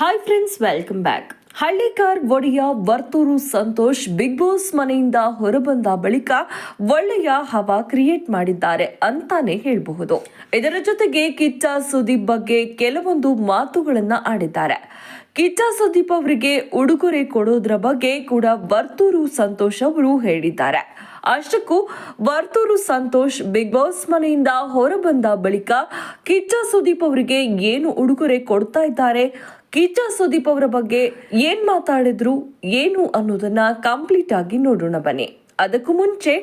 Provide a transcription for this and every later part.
Hi friends welcome back Hallikar ಒಡೆಯ Varthur Santosh big boss ಮನೆಯಿಂದ ಹೊರಬಂದ ಬಳಿಕ ಒಳ್ಳೆಯ ಹವಾ ಕ್ರಿಯೇಟ್ ಮಾಡಿದ್ದಾರೆ ಅಂತಾನೆ ಹೇಳಬಹುದು. ಇದರ ಜೊತೆಗೆ ಕಿಚ್ಚ ಸುದೀಪ್ ಬಗ್ಗೆ ಕೆಲವೊಂದು ಮಾತುಗಳನ್ನ ಆಡಿದ್ದಾರೆ. ಕಿಚ್ಚ ಸುದೀಪ್ ಅವರಿಗೆ ಉಡುಗೊರೆ ಕೊಡೋದ್ರ ಬಗ್ಗೆ ಕೂಡ ವರ್ತೂರು ಸಂತೋಷ್ ಅವರು ಹೇಳಿದ್ದಾರೆ. ಅಷ್ಟಕ್ಕೂ ವರ್ತೂರು ಸಂತೋಷ್ ಬಿಗ್ ಬಾಸ್ ಮನೆಯಿಂದ ಹೊರಬಂದ ಬಳಿಕ ಕಿಚ್ಚ ಸುದೀಪ್ ಅವರಿಗೆ ಏನು ಉಡುಗೊರೆ ಕೊಡ್ತಾ ಇದ್ದಾರೆ ಕಿಚ್ಚ ಸುದೀಪ್ ಅವರ ಬಗ್ಗೆ ಏನ್ ಮಾತಾಡಿದ್ರು, ಏನು ಅನ್ನೋದನ್ನ ಕಂಪ್ಲೀಟ್ ಆಗಿ ನೋಡೋಣ ಬನ್ನಿ. ಅದಕ್ಕೂ ಮುಂಚೆ,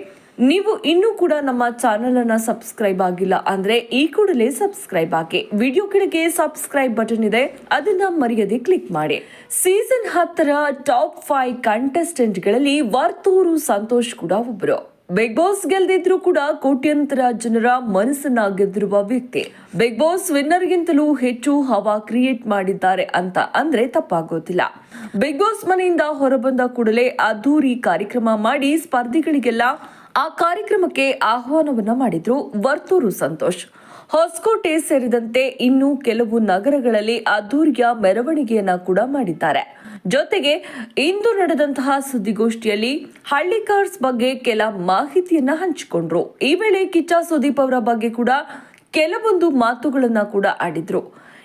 ನೀವು ಇನ್ನೂ ಕೂಡ ನಮ್ಮ ಚಾನೆಲ್ ಅನ್ನ ಸಬ್ಸ್ಕ್ರೈಬ್ ಆಗಿಲ್ಲ ಅಂದ್ರೆ ಈ ಕೂಡಲೇ ಸಬ್ಸ್ಕ್ರೈಬ್ ಆಗಿ ವಿಡಿಯೋ ಕೆಳಗೆ ಸಬ್ಸ್ಕ್ರೈಬ್ ಬಟನ್ ಇದೆ, ಅದನ್ನ ಮರೆಯದೆ ಕ್ಲಿಕ್ ಮಾಡಿ. ಸೀಸನ್ ಹತ್ತರ ಟಾಪ್ ಫೈವ್ ಕಂಟೆಸ್ಟೆಂಟ್ಗಳಲ್ಲಿ ವರ್ತೂರು ಸಂತೋಷ್ ಕೂಡ ಒಬ್ರು. ಬಿಗ್ ಬಾಸ್ ಗೆಲ್ದಿದ್ರು ಕೂಡ ಕೋಟ್ಯಂತರ ಜನರ ಮನಸ್ಸನ್ನ ಗೆದ್ದಿರುವ ವ್ಯಕ್ತಿ. ಬಿಗ್ ಬಾಸ್ ವಿನ್ನರ್ಗಿಂತಲೂ ಹೆಚ್ಚು ಹವಾ ಕ್ರಿಯೇಟ್ ಮಾಡಿದ್ದಾರೆ ಅಂತ ಅಂದ್ರೆ ತಪ್ಪಾಗೋದಿಲ್ಲ. ಬಿಗ್ ಬಾಸ್ ಮನೆಯಿಂದ ಹೊರಬಂದ ಕೂಡಲೇ ಅದ್ದೂರಿ ಕಾರ್ಯಕ್ರಮ ಮಾಡಿ ಸ್ಪರ್ಧಿಗಳಿಗೆಲ್ಲ ಆ ಕಾರ್ಯಕ್ರಮಕ್ಕೆ ಆಹ್ವಾನವನ್ನ ಮಾಡಿದ್ರು ವರ್ತೂರು ಸಂತೋಷ್. ಹೊಸಕೋಟೆ ಸೇರಿದಂತೆ ಇನ್ನು ಕೆಲವು ನಗರಗಳಲ್ಲಿ ಅದ್ದೂರಿಯ ಮೆರವಣಿಗೆಯನ್ನ ಕೂಡ ಮಾಡಿದ್ದಾರೆ. ಜೊತೆಗೆ ಇಂದು ನಡೆದಂತಹ ಸುದ್ದಿಗೋಷ್ಠಿಯಲ್ಲಿ ಹಳ್ಳಿ ಕಾರ್ಸ್ ಬಗ್ಗೆ ಕೆಲ ಮಾಹಿತಿಯನ್ನ ಹಂಚಿಕೊಂಡ್ರು. ಈ ವೇಳೆ ಕಿಚ್ಚ ಸುದೀಪ್ ಅವರ ಬಗ್ಗೆ ಕೂಡ ಕೆಲವೊಂದು ಮಾತುಗಳನ್ನ ಕೂಡ ಆಡಿದ್ರು.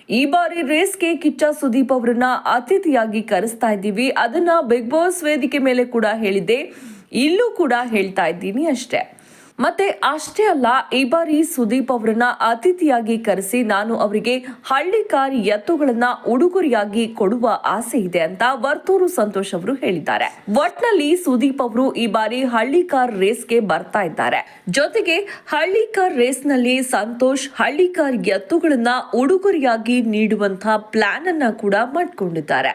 ಈ ಬಾರಿ ರೇಸ್ಗೆ ಕಿಚ್ಚ ಸುದೀಪ್ ಅವರನ್ನ ಅತಿಥಿಯಾಗಿ ಕರೆಸ್ತಾ ಇದ್ದೀವಿ. ಅದನ್ನ ಬಿಗ್ ಬಾಸ್ ವೇದಿಕೆ ಮೇಲೆ ಕೂಡ ಹೇಳಿದ್ದೆ. ಇಲ್ಲೂ ಕೂಡ ಹೇಳ್ತಾ ಇದ್ದೀನಿ ಅಷ್ಟೇ. ಮತ್ತೆ ಅಷ್ಟೇ ಅಲ್ಲ, ಈ ಬಾರಿ ಸುದೀಪ್ ಅವರನ್ನ ಅತಿಥಿಯಾಗಿ ಕರೆಸಿ ನಾನು ಅವರಿಗೆ ಹಳ್ಳಿ ಕಾರ್ ಎತ್ತುಗಳನ್ನ ಉಡುಗೊರೆಯಾಗಿ ಕೊಡುವ ಆಸೆ ಇದೆ ಅಂತ ವರ್ತೂರು ಸಂತೋಷ್ ಅವರು ಹೇಳಿದ್ದಾರೆ. ಒಟ್ನಲ್ಲಿ ಸುದೀಪ್ ಅವರು ಈ ಬಾರಿ ಹಳ್ಳಿ ಕಾರ್ ರೇಸ್ಗೆ ಬರ್ತಾ ಇದ್ದಾರೆ. ಜೊತೆಗೆ ಹಳ್ಳಿ ಕಾರ್ ರೇಸ್ನಲ್ಲಿ ಸಂತೋಷ್ ಹಳ್ಳಿ ಕಾರ್ ಎತ್ತುಗಳನ್ನ ಉಡುಗೊರೆಯಾಗಿ ನೀಡುವಂತಹ ಪ್ಲಾನ್ ಅನ್ನ ಕೂಡ ಮಾಡ್ಕೊಂಡಿದ್ದಾರೆ.